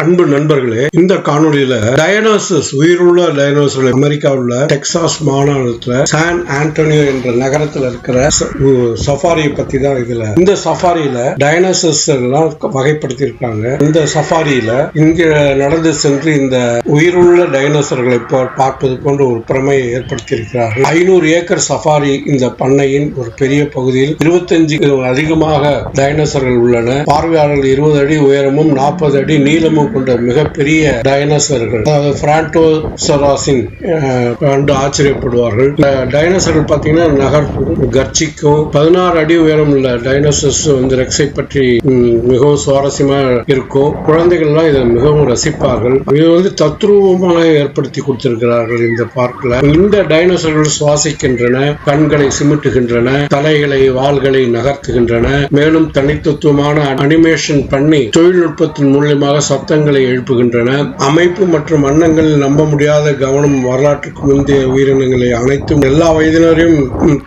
அன்பு நண்பர்களே இந்த காணொலியில டயனோசஸ் உயிருள்ள டயனோசஸ் அமெரிக்காவில் உள்ள டெக்சாஸ் மாநிலத்துல சான் ஆண்டோனியோ என்ற நகரத்துல இருக்கிற ச- சஃபாரியை பத்தி தான் இதுல. இந்த சஃபாரியில டைனோசஸ் எல்லாம் வகைப்படுத்தி இருக்காங்க இந்த சஃபாரியில இங்க நடந்து சென்று இந்த உயிருள்ள டைனோசர்களை பார்ப்பது போன்ற ஒரு பிரமையை ஏற்படுத்தி இருக்கிறார்கள் ஐநூறு ஏக்கர் சஃபாரி இந்த பண்ணையின் ஒரு பெரிய பகுதியில் இருபத்தஞ்சு அதிகமாக டைனோசர்கள் உள்ளன. பார்வையாளர்கள் இருபது அடி உயரமும் நாற்பது அடி நீளமும் கொண்ட மிகப்பெரிய டைனோசர்கள் அதாவது பிராண்டோசராசின் கண்டு ஆச்சரியப்படுவார்கள். டைனோசர்கள் பார்த்தீங்கன்னா நகர்க்கும் கர்ச்சிக்கும். பதினாறு அடி உயரம் உள்ள டைனோசர்ஸ் வந்து ரெக்ஸை பற்றி மிகவும் சுவாரஸ்யமா இருக்கும். குழந்தைகள்லாம் இதை மிகவும் ரசிப்பார்கள். இது வந்து தத்ரூபமாக ஏற்படுத்தி கொடுத்திருக்கிறார்கள் இந்த பார்க்ல இந்த டைனோசர்கள் சுவாசிக்கின்றன கண்களை சிமிட்டுகின்றன தலைகளை வாள்களை நகர்த்துகின்றன. மேலும் தனித்துவமான அனிமேஷன் பண்ணி தொழில்நுட்பத்தின் மூலியமாக எண்ணங்களை எழுப்புகின்றன. அமைப்பு மற்றும் வண்ணங்களில் நம்ப முடியாத கவனம் வரலாற்றுக்கு முந்தைய உயிரினங்களை அனைத்தும் எல்லா வயதினரையும்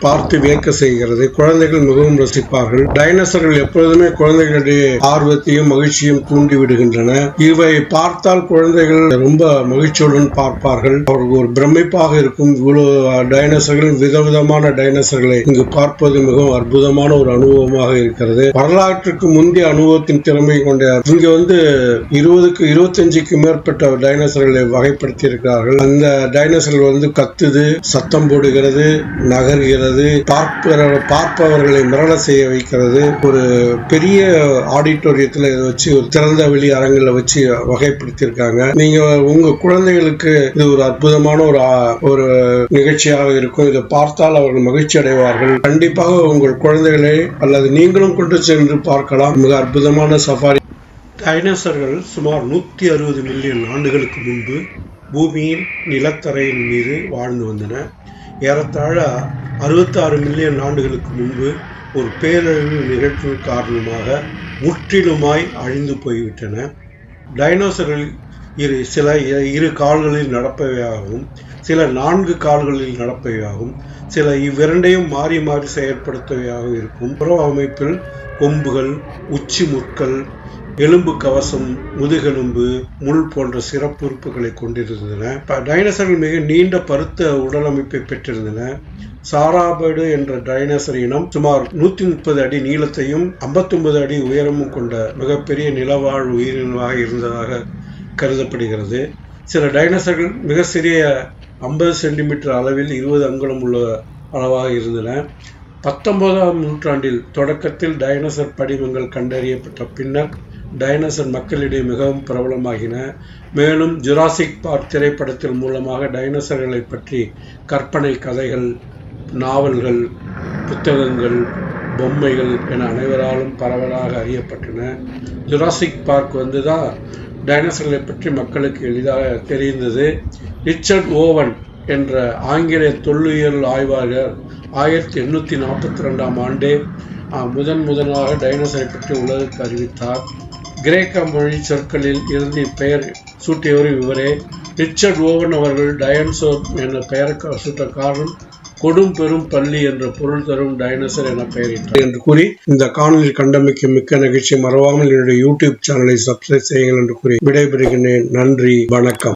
பார்த்து வியக்க செய்கிறது. குழந்தைகள் மிகவும் ரசிப்பார்கள். டைனோசர்கள் எப்பொழுதுமே குழந்தைகளுடைய ஆர்வத்தையும் மகிழ்ச்சியும் தூண்டி விடுகின்றன. இவை பார்த்தால் குழந்தைகள் ரொம்ப மகிழ்ச்சியுடன் பார்ப்பார்கள். அவர்களுக்கு ஒரு பிரமிப்பாக இருக்கும் இவ்வளவு டைனோசர்கள் விதவிதமான டைனோசர்களை இங்கு பார்ப்பது மிகவும் அற்புதமான ஒரு அனுபவமாக இருக்கிறது. வரலாற்றுக்கு முந்தைய அனுபவத்தின் திறமை கொண்ட இங்கு வந்து இருபது இருபதுக்கு இருபத்தஞ்சுக்கு மேற்பட்ட டைனோசர்களை வகைப்படுத்தி இருக்கிறார்கள் அந்த டைனோசர்கள் வந்து கத்துது சத்தம் போடுகிறது நகர்கிறது பார்ப்ப பார்ப்பவர்களை மிரள செய்ய வைக்கிறது. ஒரு பெரிய ஆடிட்டோரியத்தில் இதை வச்சு ஒரு திறந்த வெளி அரங்கில் வச்சு வகைப்படுத்தியிருக்காங்க. நீங்க உங்க குழந்தைகளுக்கு இது ஒரு அற்புதமான ஒரு ஒரு நிகழ்ச்சியாக இருக்கும். இதை பார்த்தால் அவர்கள் மகிழ்ச்சி அடைவார்கள். கண்டிப்பாக உங்கள் குழந்தைகளை அல்லது நீங்களும் கொண்டு சென்று பார்க்கலாம். மிக அற்புதமான சஃபாரி. டைனோசர்கள் சுமார் நூற்றி அறுபது மில்லியன் ஆண்டுகளுக்கு முன்பு பூமியின் நிலத்தரையின் மீது வாழ்ந்து வந்தன. ஏறத்தாழ அறுபத்தாறு மில்லியன் ஆண்டுகளுக்கு முன்பு ஒரு பேரழிவு நிகழ்வு காரணமாக முற்றிலுமாய் அழிந்து போய்விட்டன. டைனோசர்கள் இரு சில இரு கால்களில் நடப்பவையாகவும் சில நான்கு கால்களில் நடப்பவையாகவும் சில இவ்விரண்டையும் மாறி மாறி செயற்படுத்தவையாக இருக்கும் புற அமைப்பில் கொம்புகள் உச்சி முற்கள் எலும்பு கவசம் முதுகெலும்பு முள் போன்ற சிறப்பு உறுப்புகளை கொண்டிருந்தன. ப- டைனோசர்கள் மிக நீண்ட பருத்த உடல் அமைப்பை பெற்றிருந்தன. சாராபடு என்ற டைனோசர் இனம் சுமார் நூத்தி முப்பது அடி நீளத்தையும் 59 அடி உயரமும் கொண்ட மிகப்பெரிய நிலவாழ் உயிரினமாக இருந்ததாக கருதப்படுகிறது. சில டைனோசர்கள் மிக சிறிய 50 சென்டிமீட்டர் அளவில் இருபது அங்குலம் உள்ள அளவாக இருந்தன. பத்தொன்பதாம் நூற்றாண்டில் தொடக்கத்தில் டைனோசர் படிமங்கள் கண்டறியப்பட்ட பின்னர் டைனோசர் மக்களிடையே மிகவும் பிரபலமாகின. மேலும் ஜுராசிக் பார்க் திரைப்படத்தின் மூலமாக டைனோசர்களை பற்றி கற்பனை கதைகள் நாவல்கள் புத்தகங்கள் பொம்மைகள் என அனைவராலும் பரவலாக அறியப்பட்டன. ஜுராசிக் பார்க் வந்து தான் டைனோசர்களை பற்றி மக்களுக்கு எளிதாக தெரிந்தது. ரிச்சர்ட் ஓவன் என்ற ஆங்கில தொல்லுயியல் ஆய்வாளர் ஆயிரத்தி எண்ணூற்றி நாற்பத்தி ரெண்டாம் ஆண்டே முதன் முதலாக டைனோசரை பற்றி உலகுக்கு அறிவித்தார். கிரேக்க மொழி சொற்களில் இருந்து இப்பெயர் சூட்டியவர் இவரே. ரிச்சர்ட் ஓவன் அவர்கள் டயன்சோர் என்ற பெயர் சூட்ட காரணம் கொடும் பெரும் பள்ளி என்ற பொருள் தரும் டைனசர் என பெயரிட்டார் என்று கூறி இந்த காணொலியில் கண்டமைக்கு மிக்க நிகழ்ச்சி. மறவாமல் என்னுடைய யூடியூப் சேனலை சப்ஸ்கிரைப் செய்யுங்கள் என்று கூறி விடைபெறுகிறேன். நன்றி வணக்கம்.